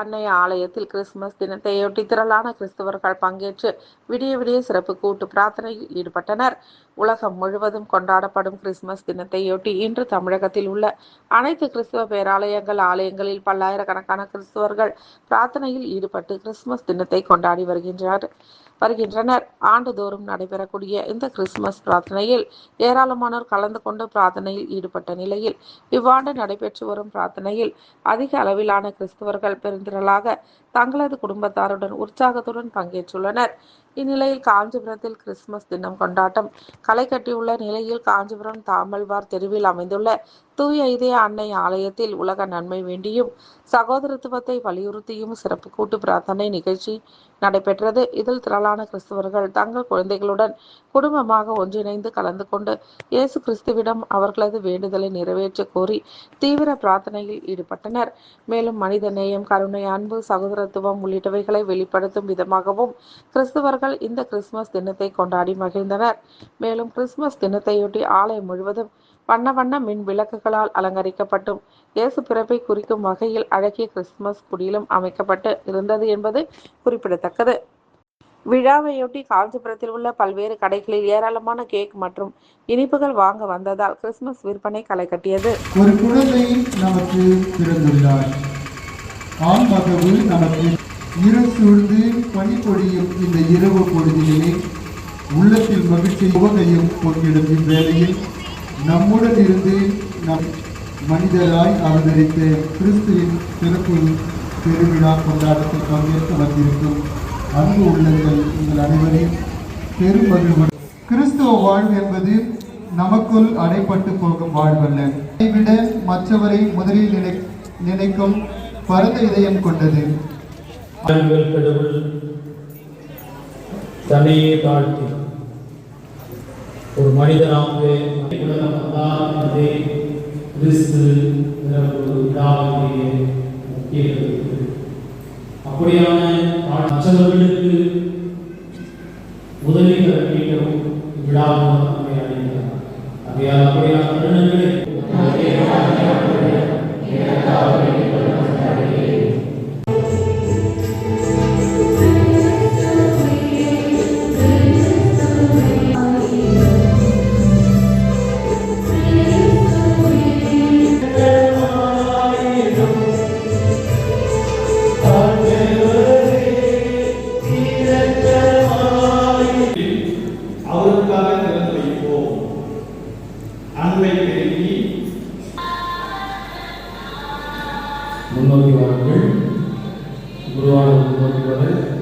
அன்னை ஆலயத்தில் கிறிஸ்துமஸ் தினத்தையொட்டி திரளான கிறிஸ்தவர்கள் பங்கேற்று விடிய விடிய சிறப்பு கூட்டு பிரார்த்தனையில் ஈடுபட்டனர். உலகம் முழுவதும் கொண்டாடப்படும் கிறிஸ்துமஸ் தினத்தையொட்டி இன்று தமிழகத்தில் உள்ள அனைத்து கிறிஸ்தவ பேராலயங்கள் ஆலயங்களில் பல்லாயிரக்கணக்கான கிறிஸ்தவர்கள் பிரார்த்தனையில் ஈடுபட்டு கிறிஸ்துமஸ் தினத்தை கொண்டாடி வருகின்றனர். வருகின்றனர். ஆண்டுதோறும் நடைபெறக்கூடிய இந்த கிறிஸ்துமஸ் பிரார்த்தனையில் ஏராளமானோர் கலந்து கொண்டு பிரார்த்தனையில் ஈடுபட்ட நிலையில் இவ்வாண்டு நடைபெற்று வரும் பிரார்த்தனையில் அதிக அளவிலான கிறிஸ்தவர்கள் பெருந்திரளாக தங்களது குடும்பத்தாருடன் உற்சாகத்துடன் பங்கேற்றுள்ளனர். இந்நிலையில் காஞ்சிபுரத்தில் கிறிஸ்துமஸ் தினம் கொண்டாட்டம். களை கட்டியுள்ள நிலையில் காஞ்சிபுரம் தாமல்வார் தெருவில் அமைந்துள்ள தூய இதய அன்னை ஆலயத்தில் உலக நன்மை வேண்டியும் சகோதரத்துவத்தை வலியுறுத்தியும் சிறப்பு கூட்டு பிரார்த்தனை நிகழ்ச்சி நடைபெற்றது. இதில் திரளான கிறிஸ்தவர்கள் தங்கள் குழந்தைகளுடன் குடும்பமாக ஒன்றிணைந்து கலந்து கொண்டு இயேசு கிறிஸ்துவிடம் அவர்களது வேண்டுதலை நிறைவேற்ற கோரி தீவிர பிரார்த்தனையில் ஈடுபட்டனர். மேலும் மனித நேயம் கருணை அன்பு சகோதர சகோதரத்துவம் உள்ளிட்டவைகளை வெளிப்படுத்தும் விதமாகவும் கிறிஸ்தவர்கள் இந்த கிறிஸ்துமஸ் தினத்தை கொண்டாடி மகிழ்ந்தனர். மேலும் கிறிஸ்துமஸ் தினத்தையொட்டி ஆலயம் முழுவதும் வண்ண வண்ண மின் விளக்குகளால் அலங்கரிக்கப்பட்டும் இயேசு பிறப்பை குறிக்கும் வகையில் அழகிய கிறிஸ்துமஸ் குடிலும் அமைக்கப்பட்டு இருந்தது என்பது குறிப்பிடத்தக்கது. விழாவையொட்டி காஞ்சிபுரத்தில் உள்ள பல்வேறு கடைகளில் ஏராளமான கேக் மற்றும் இனிப்புகள் வாங்க வந்ததால் கிறிஸ்துமஸ் விற்பனை களை கட்டியது. ஒரு குழந்தை நமக்கு பிறந்துள்ளார். ஆண்மகவு நமக்கு இரு சூழ்ந்து பனி பொழியும் இந்த இரவு பொழுதிலே உள்ளத்தில் மகிழ்ச்சி உவகையும் பொங்கிடும் இவ்வேளையில் நம்முடன் இருந்து நம் மனிதராய் அவதரித்த கிறிஸ்துவின் சிறப்பு பெருவிழா கொண்டாட்டத்தில் பங்கேற்க வந்திருக்கும் அன்பு உள்ளங்கள் உங்கள் அனைவரையும் பெருமகிழ்வு கிறிஸ்துவ வாழ்வு என்பது நமக்குள் அடைப்பட்டு போகும் வாழ்வல்ல. விட மற்றவரை முதலில் நினை நினைக்கும் பரந்த இதயம் கொண்டது. கடவுள் தன்னையே தாழ்த்தி ஒரு மனிதனாக அப்படியான அச்சவர்களுக்கு முன்னோக்கி வாருங்கள். குருவான முன்னோக்கி வர.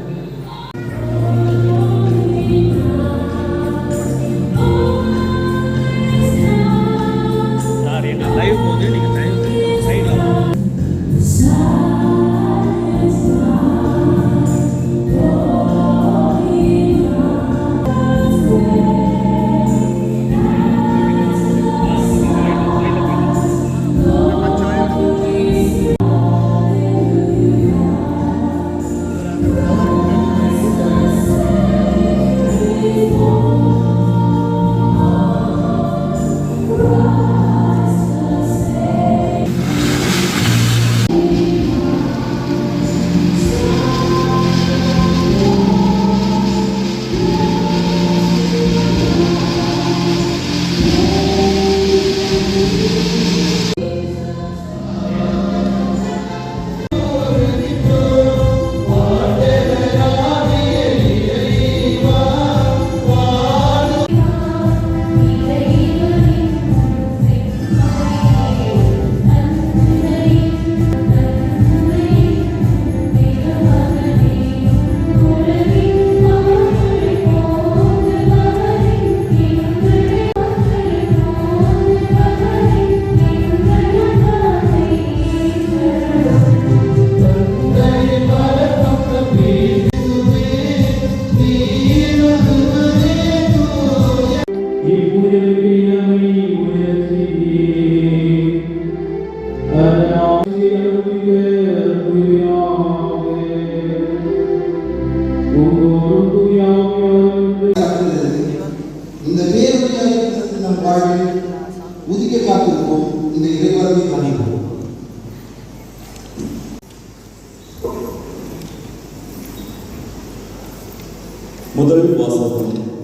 முதல் வாசகம்.